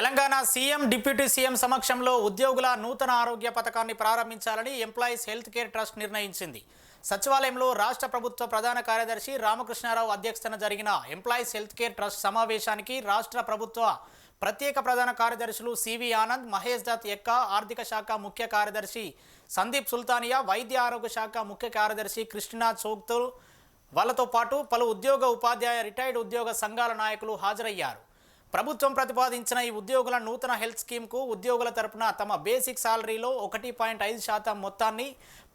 Telangana CM deputy CM సమక్షంలో ఉద్యోగుల నూతన ఆరోగ్య పథకాన్ని ప్రారంభించాలని ఎంప్లాయీస్ హెల్త్ కేర్ ట్రస్ట్ నిర్ణయించింది. సచివాలయంలో రాష్ట్ర ప్రభుత్వ ప్రధాన కార్యదర్శి రామకృష్ణారావు అధ్యక్షతన జరిగిన ఎంప్లాయీస్ హెల్త్ కేర్ ట్రస్ట్ సమావేశానికి రాష్ట్ర ప్రభుత్వ ప్రత్యేక ప్రధాన కార్యదర్శులు సివి ఆనంద్ మహేష్ దత్ ఎక్క ఆర్థిక శాఖ ముఖ్య కార్యదర్శి సందీప్ సుల్తానియా వైద్య ఆరోగ్య శాఖ ముఖ్య కార్యదర్శి కృష్ణనాథ్ చోక్తు. వాళ్ళతో పాటు పలు ఉద్యోగ ఉపాధ్యాయ రిటైర్డ్ ఉద్యోగ సంఘాల నాయకులు హాజరయ్యారు. ప్రభుత్వం ప్రతిపాదించిన ఈ ఉద్యోగుల నూతన హెల్త్ స్కీమ్కు ఉద్యోగుల తరపున తమ బేసిక్ సాలరీలో ఒకటి పాయింట్ ఐదు శాతం మొత్తాన్ని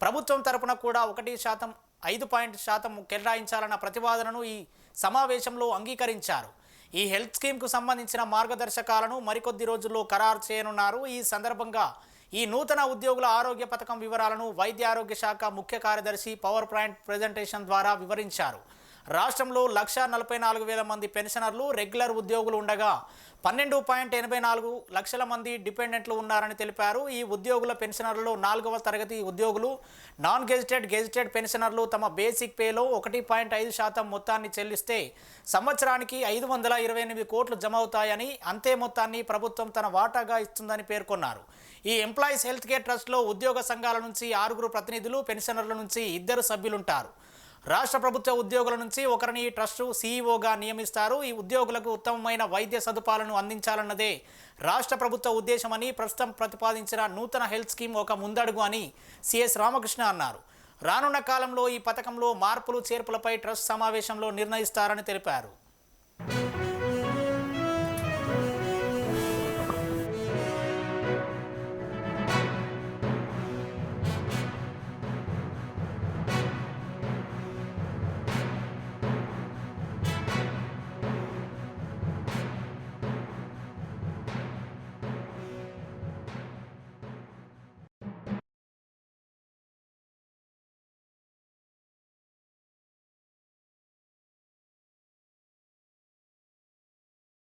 ప్రభుత్వం తరపున కూడా ఒకటి శాతం ఐదు పాయింట్ శాతం కేటాయించాలన్న ప్రతిపాదనను ఈ సమావేశంలో అంగీకరించారు. ఈ హెల్త్ స్కీమ్కు సంబంధించిన మార్గదర్శకాలను మరికొద్ది రోజుల్లో ఖరారు చేయనున్నారు. ఈ సందర్భంగా ఈ నూతన ఉద్యోగుల ఆరోగ్య పథకం వివరాలను వైద్య ఆరోగ్య శాఖ ముఖ్య కార్యదర్శి పవర్ పాయింట్ ప్రజెంటేషన్ ద్వారా వివరించారు. రాష్ట్రంలో లక్ష నలభై నాలుగు వేల మంది పెన్షనర్లు రెగ్యులర్ ఉద్యోగులు ఉండగా పన్నెండు పాయింట్ ఎనభై నాలుగు లక్షల మంది డిపెండెంట్లు ఉన్నారని తెలిపారు. ఈ ఉద్యోగుల పెన్షనర్లలో నాలుగవ తరగతి ఉద్యోగులు నాన్ గెజిటెడ్ గెజిటెడ్ పెన్షనర్లు తమ బేసిక్ పేలో ఒకటి పాయింట్ ఐదు శాతం మొత్తాన్ని చెల్లిస్తే సంవత్సరానికి ఐదు వందల ఇరవై ఎనిమిది కోట్లు జమ అవుతాయని అంతే మొత్తాన్ని ప్రభుత్వం తన వాటాగా ఇస్తుందని పేర్కొన్నారు. ఈ ఎంప్లాయీస్ హెల్త్ కేర్ ట్రస్ట్లో ఉద్యోగ సంఘాల నుంచి ఆరుగురు ప్రతినిధులు పెన్షనర్ల నుంచి ఇద్దరు సభ్యులుంటారు. రాష్ట్ర ప్రభుత్వ ఉద్యోగుల నుంచి ఒకరిని ట్రస్ట్ సీఈఓగా నియమిస్తారు. ఈ ఉద్యోగులకు ఉత్తమమైన వైద్య సదుపాయాలను అందించాలన్నదే రాష్ట్ర ప్రభుత్వ ఉద్దేశమని ప్రస్తుతం ప్రతిపాదించిన నూతన హెల్త్ స్కీమ్ ఒక ముందడుగు అని సిఎస్ రామకృష్ణ అన్నారు. రానున్న కాలంలో ఈ పథకంలో మార్పులు చేర్పులపై ట్రస్ట్ సమావేశంలో నిర్ణయిస్తారని తెలిపారు.